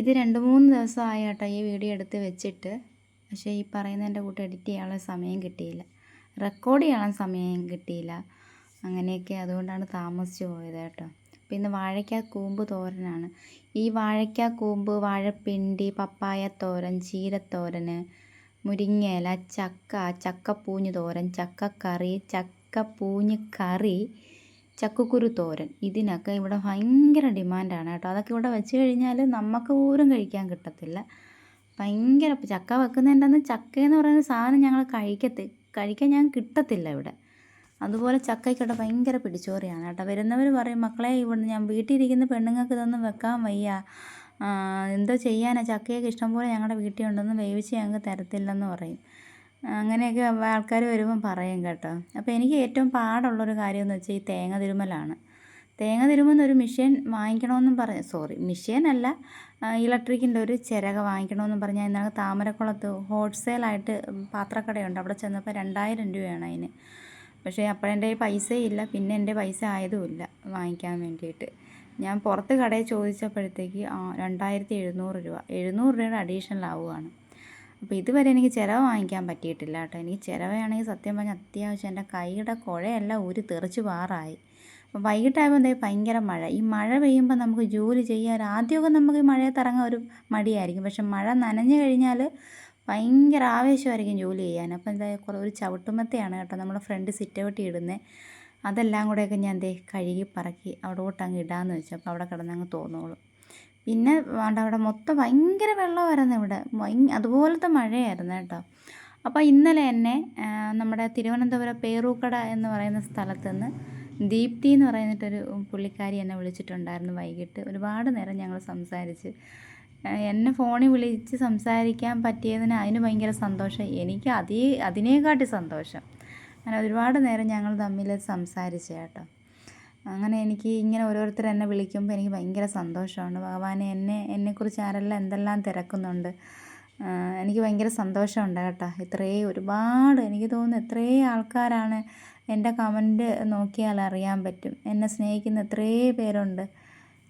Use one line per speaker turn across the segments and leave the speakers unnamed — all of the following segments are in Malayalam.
ഇത് രണ്ട് മൂന്ന് ദിവസമായി കേട്ടോ ഈ വീഡിയോ എടുത്ത് വെച്ചിട്ട്. പക്ഷേ ഈ പറയുന്നതിന്റെ കൂട്ട് എഡിറ്റ് ചെയ്യാനുള്ള സമയം കിട്ടിയില്ല. റെക്കോർഡ് ചെയ്യാനുള്ള സമയം കിട്ടിയില്ല. അങ്ങനെയൊക്കെ അതുകൊണ്ടാണ് താമസിച്ചു പോയത് കേട്ടോ. പിന്നെ വാഴയ്ക്ക കൂമ്പ് തോരനാണ്. ഈ വാഴയ്ക്ക കൂമ്പ് വാഴപ്പിണ്ടി പപ്പായ തോരൻ ചീരത്തോരന് മുരിങ്ങയില ചക്ക ചക്കപ്പൂഞ്ഞ് തോരൻ ചക്കക്കറി ചക്കപ്പൂഞ്ഞ് കറി ചക്കക്കുരു തോരൻ. ഇതിനൊക്കെ ഇവിടെ ഭയങ്കര ഡിമാൻഡാണ് കേട്ടോ. അതൊക്കെ ഇവിടെ വെച്ച് കഴിഞ്ഞാൽ നമുക്ക് പോലും കഴിക്കാൻ കിട്ടത്തില്ല. ഭയങ്കര ചക്ക വെക്കുന്നതിന്റെ ചക്ക എന്ന് പറയുന്ന സാധനം ഞങ്ങൾ കഴിക്കത്തി കഴിക്കാൻ ഞാൻ കിട്ടത്തില്ല ഇവിടെ. അതുപോലെ ചക്കയ്ക്കട ഭയങ്കര പിടിച്ചോറിയാണ് കേട്ടോ. വരുന്നവർ പറയും മക്കളെ ഇവിടെ ഞാൻ വീട്ടിലിരിക്കുന്ന പെണ്ണുങ്ങൾക്ക് ഇതൊന്നും വെക്കാൻ വയ്യ. എന്തോ ചെയ്യാനാണ് ചക്കയൊക്കെ ഇഷ്ടംപോലെ ഞങ്ങളുടെ വീട്ടിൽ ഉണ്ടെന്ന് വേവിച്ച് ഞങ്ങൾക്ക് തരത്തില്ലെന്ന് പറയും. അങ്ങനെയൊക്കെ ആൾക്കാർ വരുമ്പം പറയും കേട്ടോ. അപ്പോൾ എനിക്ക് ഏറ്റവും പാടുള്ളൊരു കാര്യമെന്ന് വെച്ചാൽ ഈ തേങ്ങ തിരുമ്മലാണ് തേങ്ങ തിരുമ്മുന്നൊരു മെഷീൻ വാങ്ങിക്കണമെന്നും പറഞ്ഞു സോറി മെഷീനല്ല ഇലക്ട്രിക്കിന്റെ ഒരു ചിരക വാങ്ങിക്കണമെന്നും പറഞ്ഞാൽ ഇന്നലെ താമരക്കുളത്ത് ഹോൾസെയിലായിട്ട് പാത്രക്കടയുണ്ട്. അവിടെ ചെന്നപ്പോൾ രണ്ടായിരം രൂപയാണ് അതിന്. പക്ഷേ അപ്പോഴെന്റെ പൈസ ഇല്ല പിന്നെ എന്റെ പൈസ ആയതുമില്ല വാങ്ങിക്കാൻ വേണ്ടിയിട്ട്. ഞാൻ പുറത്ത് കടയിൽ ചോദിച്ചപ്പോഴത്തേക്ക് രണ്ടായിരത്തി എഴുന്നൂറ് രൂപ. എഴുന്നൂറ് രൂപയുടെ അഡീഷണൽ ആവുകയാണ് അപ്പോൾ ഇതുവരെ എനിക്ക് ചിരവ വാങ്ങിക്കാൻ പറ്റിയിട്ടില്ല കേട്ടോ. എനിക്ക് ചിരവയാണെങ്കിൽ സത്യം പറഞ്ഞാൽ അത്യാവശ്യം എന്റെ കൈയുടെ കുഴയെല്ലാം ഒരു തെറിച്ച് പാറായി. അപ്പോൾ വൈകിട്ടായപ്പോൾ എന്താ ഭയങ്കര മഴ. ഈ മഴ പെയ്യുമ്പോൾ നമുക്ക് ജോലി ചെയ്യാൻ ആദ്യമൊക്കെ നമുക്ക് ഈ മഴയത്ത് ഇറങ്ങാൻ ഒരു മടിയായിരിക്കും. പക്ഷെ മഴ നനഞ്ഞു കഴിഞ്ഞാൽ ഭയങ്കര ആവേശമായിരിക്കും ജോലി ചെയ്യാൻ. അപ്പോൾ എന്താ കുറേ ഒരു ചവിട്ടുമത്തയാണ് കേട്ടോ നമ്മൾ ഫ്രണ്ട് സിറ്റൗട്ടി ഇടുന്നത് അതെല്ലാം കൂടെയൊക്കെ ഞാൻ എന്തേ കഴുകി പറക്കി അവിടോട്ട് അങ്ങ് ഇടാമെന്ന് വെച്ചപ്പോൾ അവിടെ കിടന്നങ്ങ് തോന്നോളും. പിന്നെ വേണ്ട അവിടെ മൊത്തം ഭയങ്കര വെള്ളമായിരുന്നു ഇവിടെ. അതുപോലത്തെ മഴയായിരുന്നു കേട്ടോ. അപ്പോൾ ഇന്നലെ എന്നെ നമ്മുടെ തിരുവനന്തപുരം പേറൂക്കട എന്ന് പറയുന്ന സ്ഥലത്ത് നിന്ന് ദീപ്തി എന്ന് പറയുന്നിട്ടൊരു പുള്ളിക്കാരി എന്നെ വിളിച്ചിട്ടുണ്ടായിരുന്നു വൈകിട്ട്. ഒരുപാട് നേരം ഞങ്ങൾ സംസാരിച്ച്. എന്നെ ഫോണിൽ വിളിച്ച് സംസാരിക്കാൻ പറ്റിയതിന് അതിന് ഭയങ്കര സന്തോഷം. എനിക്ക് അതേ അതിനേക്കാട്ടി സന്തോഷം. അങ്ങനെ ഒരുപാട് നേരം ഞങ്ങൾ തമ്മിൽ സംസാരിച്ചു കേട്ടോ. അങ്ങനെ എനിക്ക് ഇങ്ങനെ ഓരോരുത്തർ എന്നെ വിളിക്കുമ്പോൾ എനിക്ക് ഭയങ്കര സന്തോഷമാണ്. ഭഗവാനെ എന്നെ എന്നെക്കുറിച്ച് ആരെല്ലാം എന്തെല്ലാം തിരക്കുന്നുണ്ട്. എനിക്ക് ഭയങ്കര സന്തോഷമുണ്ട് കേട്ടോ. ഇത്രയും ഒരുപാട് എനിക്ക് തോന്നുന്നു എത്രയും ആൾക്കാരാണ് എന്റെ കമന്റ് നോക്കിയാൽ അറിയാൻ പറ്റും. എന്നെ സ്നേഹിക്കുന്ന എത്രയും പേരുണ്ട്.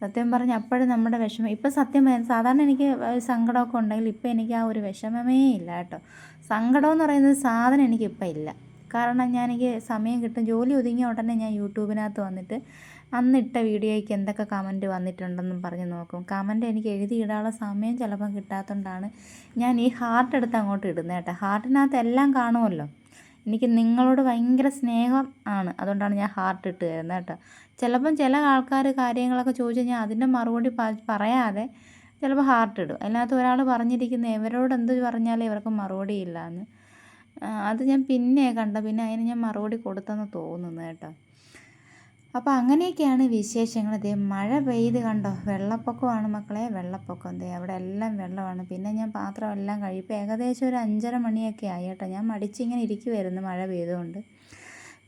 സത്യം പറഞ്ഞാൽ അപ്പോഴും നമ്മുടെ വിഷമം. ഇപ്പം സത്യം സാധാരണ എനിക്ക് സങ്കടമൊക്കെ ഉണ്ടെങ്കിൽ ഇപ്പം എനിക്ക് ആ ഒരു വിഷമമേ ഇല്ല കേട്ടോ. സങ്കടമെന്ന് പറയുന്നത് സാധനം എനിക്കിപ്പം ഇല്ല. കാരണം ഞാൻ എനിക്ക് സമയം കിട്ടും. ജോലി ഒതുങ്ങിയ ഉടനെ ഞാൻ യൂട്യൂബിനകത്ത് വന്നിട്ട് അന്നിട്ട വീഡിയോയ്ക്ക് എന്തൊക്കെ കമന്റ് വന്നിട്ടുണ്ടെന്നും പറഞ്ഞ് നോക്കും. കമന്റ് എനിക്ക് എഴുതി ഇടാനുള്ള സമയം ചിലപ്പം കിട്ടാത്തതുകൊണ്ടാണ് ഞാൻ ഈ ഹാർട്ട് എടുത്ത് അങ്ങോട്ട് ഇടുന്നത് കേട്ടോ. ഹാർട്ടിനകത്ത് എല്ലാം കാണുമല്ലോ. എനിക്ക് നിങ്ങളോട് ഭയങ്കര സ്നേഹം ആണ്. അതുകൊണ്ടാണ് ഞാൻ ഹാർട്ട് ഇട്ട് തരുന്നത് കേട്ടോ. ചിലപ്പം ചില ആൾക്കാർ കാര്യങ്ങളൊക്കെ ചോദിച്ചു കഴിഞ്ഞാൽ അതിന്റെ മറുപടി പറയാതെ ചിലപ്പോൾ ഹാർട്ട് ഇടും. അതിനകത്ത് ഒരാൾ പറഞ്ഞിരിക്കുന്ന ഇവരോട് എന്ത് പറഞ്ഞാലും ഇവർക്ക് മറുപടി ഇല്ല എന്ന് അത് ഞാൻ പിന്നെ കണ്ട പിന്നെ അതിന് ഞാൻ മറുപടി കൊടുത്തെന്ന് തോന്നുന്നു കേട്ടോ. അപ്പോൾ അങ്ങനെയൊക്കെയാണ് വിശേഷങ്ങൾ. ദേ മഴ പെയ്ത് കണ്ടോ? വെള്ളപ്പൊക്കമാണ് മക്കളെ വെള്ളപ്പൊക്കം. ദേ അവിടെ എല്ലാം വെള്ളമാണ്. പിന്നെ ഞാൻ പാത്രം എല്ലാം കഴിയും ഏകദേശം ഒരു അഞ്ചര മണിയൊക്കെ ആയി കേട്ടോ. ഞാൻ മടിച്ചിങ്ങനെ ഇരിക്കുമായിരുന്നു മഴ പെയ്തുകൊണ്ട്.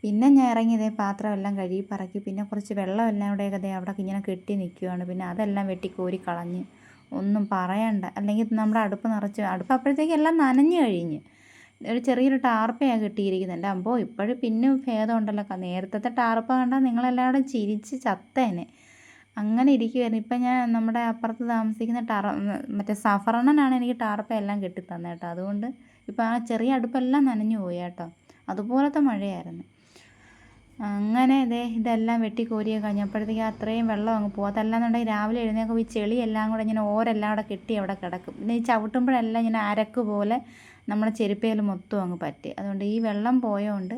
പിന്നെ ഞാൻ ഇറങ്ങിയതേ പാത്രമെല്ലാം കഴുകി പറക്കി. പിന്നെ കുറച്ച് വെള്ളമെല്ലാം അവിടെ ഏകദേശം അവിടെ ഇങ്ങനെ കെട്ടി നിൽക്കുകയാണ് പിന്നെ അതെല്ലാം വെട്ടി കോരി കളഞ്ഞ്. ഒന്നും പറയണ്ട. അല്ലെങ്കിൽ നമ്മുടെ അടുപ്പ് നിറച്ച് അടുപ്പ് അപ്പോഴത്തേക്ക് എല്ലാം നനഞ്ഞു കഴിഞ്ഞ്. ഒരു ചെറിയൊരു ടാർപ്പയാണ് കിട്ടിയിരിക്കുന്നത് അപ്പോൾ അമ്പോ ഇപ്പോഴും പിന്നെ ഭേദമുണ്ടല്ലോ നേരത്തെ ടാർപ്പ കണ്ടാൽ നിങ്ങളെല്ലാവരും ചിരിച്ച് ചത്തേനെ. അങ്ങനെ ഇരിക്കുമായിരുന്നു ഇപ്പം ഞാൻ നമ്മുടെ അപ്പുറത്ത് താമസിക്കുന്ന ടറ മറ്റേ സഫറണനാണ് എനിക്ക് ടാർപ്പ എല്ലാം കെട്ടിത്തന്നത് കേട്ടോ. അതുകൊണ്ട് ഇപ്പോൾ ആ ചെറിയ അടുപ്പെല്ലാം നനഞ്ഞു പോയി കേട്ടോ. അതുപോലത്തെ മഴയായിരുന്നു. അങ്ങനെ ഇതേ ഇതെല്ലാം വെട്ടി കോരിയെ കഴിഞ്ഞപ്പോഴത്തേക്ക് അത്രയും വെള്ളം അങ്ങ് പോകും അതല്ലാന്നുണ്ടെങ്കിൽ രാവിലെ എഴുന്നേൽക്കുമ്പോൾ ഈ ചെളിയെല്ലാം കൂടെ ഇങ്ങനെ ഓരെല്ലാം കൂടെ കെട്ടി അവിടെ കിടക്കും. പിന്നെ ഈ ചവിട്ടുമ്പോഴെല്ലാം ഇങ്ങനെ അരക്ക് പോലെ നമ്മുടെ ചെരുപ്പയിൽ മൊത്തം അങ്ങ് പറ്റി. അതുകൊണ്ട് ഈ വെള്ളം പോയതുകൊണ്ട്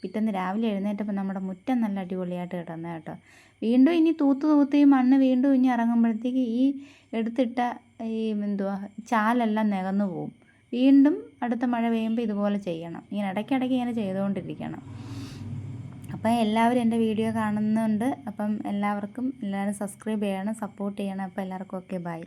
പിറ്റേന്ന് രാവിലെ എഴുന്നേറ്റപ്പോൾ നമ്മുടെ മുറ്റം നല്ല അടിപൊളിയായിട്ട് കിടന്ന കേട്ടോ. വീണ്ടും ഇനി തൂത്ത് തൂത്ത് ഈ മണ്ണ് വീണ്ടും ഇനി ഇറങ്ങുമ്പോഴത്തേക്ക് ഈ എടുത്തിട്ട ഈ എന്തുവാ ചാലെല്ലാം നികന്നു പോവും. വീണ്ടും അടുത്ത മഴ പെയ്യുമ്പോൾ ഇതുപോലെ ചെയ്യണം. ഇങ്ങനെ ഇടയ്ക്കിടയ്ക്ക് ഇങ്ങനെ ചെയ്തുകൊണ്ടിരിക്കണം. അപ്പം എല്ലാവരും എന്റെ വീഡിയോ കാണുന്നുണ്ട്. അപ്പം എല്ലാവർക്കും എല്ലാവരും സബ്സ്ക്രൈബ് ചെയ്യണം സപ്പോർട്ട് ചെയ്യണം. അപ്പോൾ എല്ലാവർക്കും ഓക്കെ ബൈ.